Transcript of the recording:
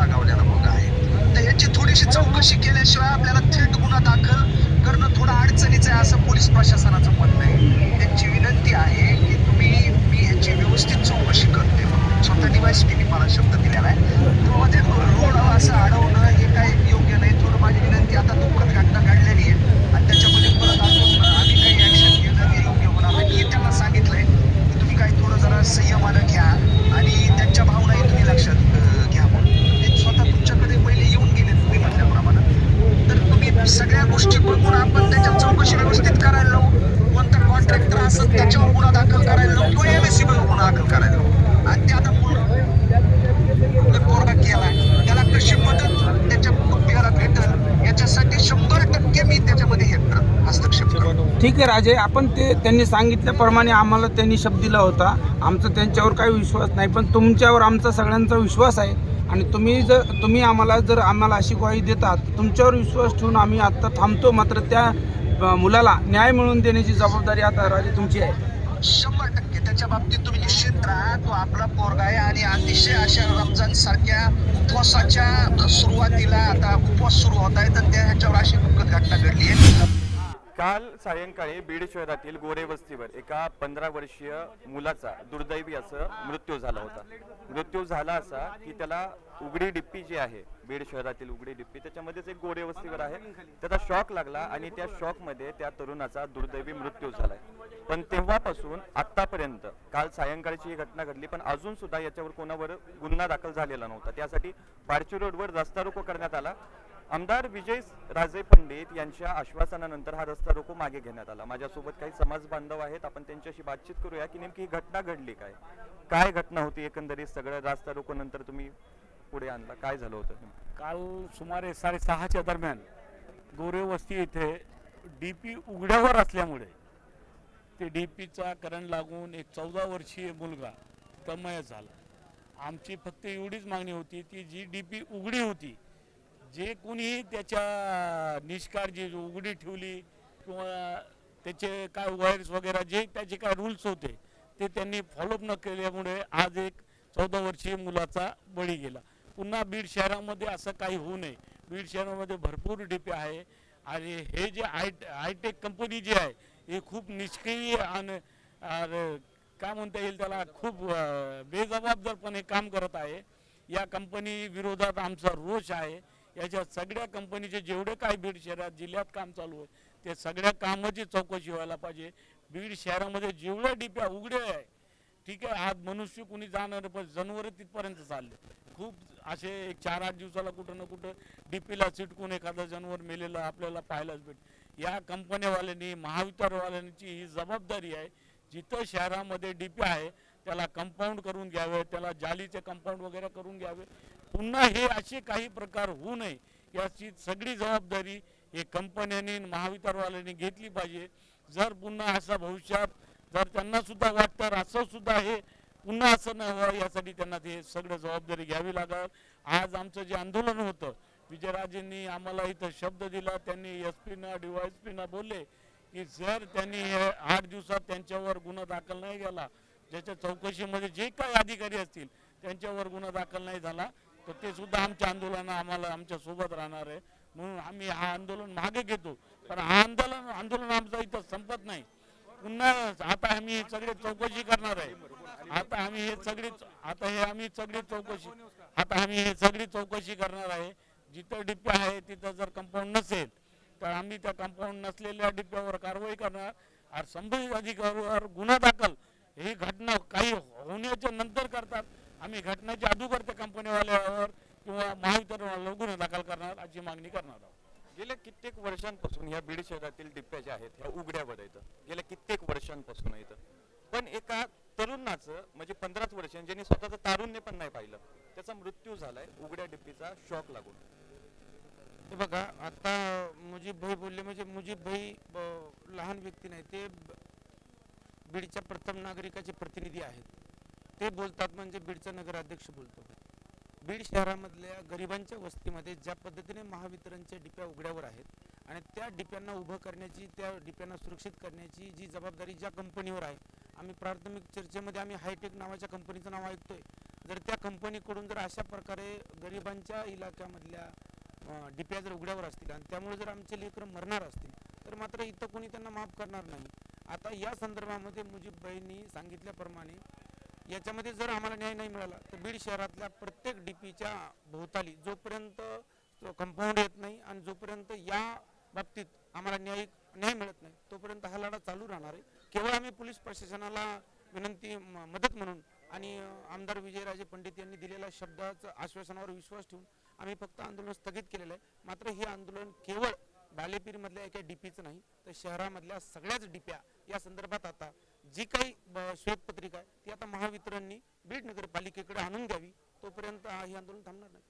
दगावलेला मुलगा आहे. तर याची थोडीशी चौकशी केल्याशिवाय आपल्याला थेट गुन्हा दाखल करणं थोडं अडचणीचं आहे असं पोलीस प्रशासनाचं म्हणणं आहे. त्यांची विनंती आहे की तुम्ही मी याची व्यवस्थित चौकशी करते म्हणून स्वतः डीवायसपीने मला शब्द दिलेला आहे तर मध्ये रोड असं अडवणं हे काय योग्य नाही थोडं माझी विनंती आता दुःखद घटना घडलेली आहे आणि त्याच्यामध्ये परत अजून आम्ही काही ऍक्शन घेणं हे योग्य होणार नाही मी त्यांना सांगितलंय की तुम्ही काही थोडं जरा संयमानं घ्या आणि त्यांच्या भावनाही तुम्ही लक्षात अं, घ्या म्हणून ते स्वतः तुमच्याकडे पहिले येऊन गेले तुम्ही म्हटल्याप्रमाणे तर तुम्ही सगळ्या गोष्टी बघून आपण त्याच्या चौकशी व्यवस्थित करायला लावू कोणता कॉन्ट्रॅक्टर असेल त्याच्यावर गुन्हा दाखल करायला लावू किंवा एमएससी वर गुन्हा दाखल करायला लावू आणि ते आता पूर्ण पोरगा केला त्याला कशी मदत त्याच्या कुटुंबियाला भेटल याच्यासाठी शंभर टक्के मी त्याच्यामध्ये हे करतो, हस्तक्षेप करतो ठीक आहे राजे आपण ते त्यांनी सांगितल्याप्रमाणे आम्हाला त्यांनी शब्द दिला होता. आमचा त्यांच्यावर काही विश्वास नाही पण तुमच्यावर आमचा सगळ्यांचा विश्वास आहे. आणि तुम्ही जर तुम्ही आम्हाला जर आम्हाला अशी ग्वाही देतात तुमच्यावर विश्वास ठेवून आम्ही आत्ता थांबतो. मात्र त्या मुलाला न्याय मिळवून देण्याची जबाबदारी आता राजे तुमची आहे. शंभर टक्के त्याच्या बाबतीत तुम्ही निश्चित राहा. तो आपला पोरगा आहे आणि अतिशय अशा रमजान सारख्या उपवासाच्या सुरुवातीला आता उपवास सुरू होत आहे. तर त्या ह्याच्यावर अशी दुःखद घटना घडली आहे. काल सायंकाळी बीड शहरातील गोरे वस्तीवर एका पंधरा वर्षीय मुलाचा दुर्दैवी असं मृत्यू झाला होता. मृत्यू झाला असा की त्याला उघडी डिप्पी जी आहे बीड शहरातील उघडी डिप्पी त्याच्यामध्येच एक गोरे वस्तीवर आहे. त्याचा शॉक लागला आणि त्या शॉकमध्ये त्या तरुणाचा दुर्दैवी मृत्यू झालाय. पण तेव्हापासून आतापर्यंत काल सायंकाळची ही घटना घडली पण अजून सुद्धा याच्यावर कोणावर गुन्हा दाखल झालेला नव्हता. त्यासाठी पारची रोडवर रस्ता रोको करण्यात आला. आमदार विजय राजे पंडित यांच्या आश्वासनानंतर हा रस्ता रोको मागे घेण्यात आला. माझ्यासोबत काही समाज बांधव आहेत. आपण त्यांच्याशी बातचीत करूया की नेमकी ही घटना घडली काय? काय घटना होती एकंदरीत? सगळं रास्ता रोको नंतर तुम्ही पुढे आणला. काय झालं होतं काल सुमारे साडेसहाच्या दरम्यान गोरे वस्ती येथे डी पी उघड्यावर असल्यामुळे ते डी पीचा करंट लागून एक चौदा वर्षीय मुलगा तमय झाला. आमची फक्त एवढीच मागणी होती की जी डी पी उघडी होती जे कोणी त्याच्या निष्काळजी उघडी ठेवली किंवा त्याचे काय वायर्स वगैरे जे त्याचे काय रूल्स होते ते त्यांनी फॉलोअप न केल्यामुळे आज एक चौदा वर्षीय मुलाचा बळी गेला. पुन्हा बीड शहरामध्ये असं काही होऊ नये. बीड शहरामध्ये भरपूर डीपी आहे आणि हे जे आय हायटेक कंपनी जी आहे हे खूप निष्क्रिय आणि काय म्हणता येईल त्याला खूप बेजबाबदारपणे काम करत आहे. या कंपनी विरोधात आमचा रोष आहे. याच्या सगळ्या कंपनीचे जेवढे काय बीड शहरात जिल्ह्यात काम चालू आहे ते सगळ्या कामाची चौकशी व्हायला पाहिजे. बीड शहरामध्ये जेवढ्या डिप्या उघड्या आहे ठीक आहे आज मनुष्य कुणी जाणार पण जनावर तिथपर्यंत चालले. खूप असे एक चार आठ दिवसाला कुठं ना कुठं डीपीला चिटकून एखादं जनावर मेलेलं आपल्याला पाहायलाच भेट या कंपन्यावाल्यांनी महावितरणवाल्यांची ही जबाबदारी आहे जिथं शहरामध्ये डीपी आहे त्याला कंपाऊंड करून घ्यावे त्याला जालीचे कंपाऊंड वगैरे करून घ्यावे पुन्हा हे असे काही प्रकार होऊ नये याची सगळी जबाबदारी हे कंपन्यांनी महावितरणवाल्यांनी घेतली पाहिजे. जर पुन्हा असा भविष्यात जर त्यांना सुद्धा वाटतं असं सुद्धा हे पुन्हा असं न व्हावं यासाठी त्यांना ते सगळं जबाबदारी घ्यावी लागेल. आज आमचं जे आंदोलन होतं विजयराजेंनी आम्हाला इथं शब्द दिला त्यांनी एस पीना डीवायएसपीना बोलले की जर त्यांनी हे आठ दिवसात त्यांच्यावर गुन्हा दाखल नाही केला. ज्याच्या चौकशीमध्ये जे काही अधिकारी असतील त्यांच्यावर गुन्हा दाखल नाही झाला. तर ते सुद्धा आमच्या आंदोलन आम्हाला आमच्यासोबत राहणार आहे. म्हणून आम्ही हा आंदोलन मागे घेतो. पण हा आंदोलन आंदोलन आमचं इथं संपत नाही. पुन्हा आता आम्ही हे सगळे चौकशी करणार आहे. आता आम्ही हे सगळी आता हे आम्ही सगळी चौकशी आता आम्ही हे सगळी चौकशी करणार आहे. जिथं डिप्या आहे तिथं जर कंपाऊंड नसेल तर आम्ही त्या कंपाऊंड नसलेल्या डिप्यावर कारवाई करणार. आणि संबंधित अधिकाऱ्यावर गुन्हा दाखल. ही घटना काही होण्याच्या नंतर करतात. आम्ही घटनेच्या अगोदर त्या कंपनीवाल्यावर किंवा महावितरणवाल्यावर गुन्हा दाखल करणार अशी मागणी करणार आहोत. गेल्या कित्येक वर्षांपासून ह्या बीड शहरातील डिप्प्या ज्या आहेत ह्या उघड्यावर आहेत गेल्या कित्येक वर्षांपासून आहेत पण एका तरुणाचं म्हणजे पंधराच वर्ष ज्यांनी स्वतःचं तारुण्य पण नाही पाहिलं त्याचा मृत्यू झालाय उघड्या डिप्पीचा शॉक लागून. हे बघा आता मुजीब भाई बोलले म्हणजे मुजीब भाई लहान व्यक्ती नाही ते बीडच्या प्रथम नागरिकाचे प्रतिनिधी आहेत. ते बोलतात म्हणजे बीडचा नगराध्यक्ष बोलतो. बीड शहरामधल्या गरिबांच्या वस्तीमध्ये ज्या पद्धतीने महावितरणच्या डिप्या उघड्यावर आहेत आणि त्या डिप्यांना उभं करण्याची त्या डिप्यांना सुरक्षित करण्याची जी जबाबदारी ज्या कंपनीवर आहे आम्ही प्राथमिक चर्चेमध्ये आम्ही हायटेक नावाच्या कंपनीचं नाव ऐकतोय. जर त्या कंपनीकडून जर अशा प्रकारे गरिबांच्या इलाक्यामधल्या डिप्या जर उघड्यावर असतील आणि त्यामुळे जर आमचे लेकरं मरणार असतील तर मात्र इथं कोणी त्यांना माफ करणार नाही. आता या संदर्भामध्ये मुजीबबाईंनी सांगितल्याप्रमाणे याच्यामध्ये जर आम्हाला न्याय नाही मिळाला तर बीड शहरातल्या प्रत्येक डीपीच्या भोवताली जोपर्यंत कंपाऊंड येत नाही आणि जोपर्यंत या बाबतीत आम्हाला न्याय न्याय मिळत नाही तोपर्यंत हा लढा चालू राहणार आहे. केवळ आम्ही पोलीस प्रशासनाला विनंती म- मदत म्हणून आणि आमदार विजयराजे पंडित यांनी दिलेल्या शब्दाचं आश्वासनावर विश्वास ठेवून आम्ही फक्त आंदोलन स्थगित केलेलं आहे. मात्र हे आंदोलन केवळ बालेपीरमधल्या एका डीपीचं नाही तर शहरामधल्या सगळ्याच डीप्या या संदर्भात आता जी काही श्वेतपत्रिका आहे ती आता महावितरणनी बीड नगरपालिकेकडे आणून द्यावी तोपर्यंत हे आंदोलन थांबणार नाही.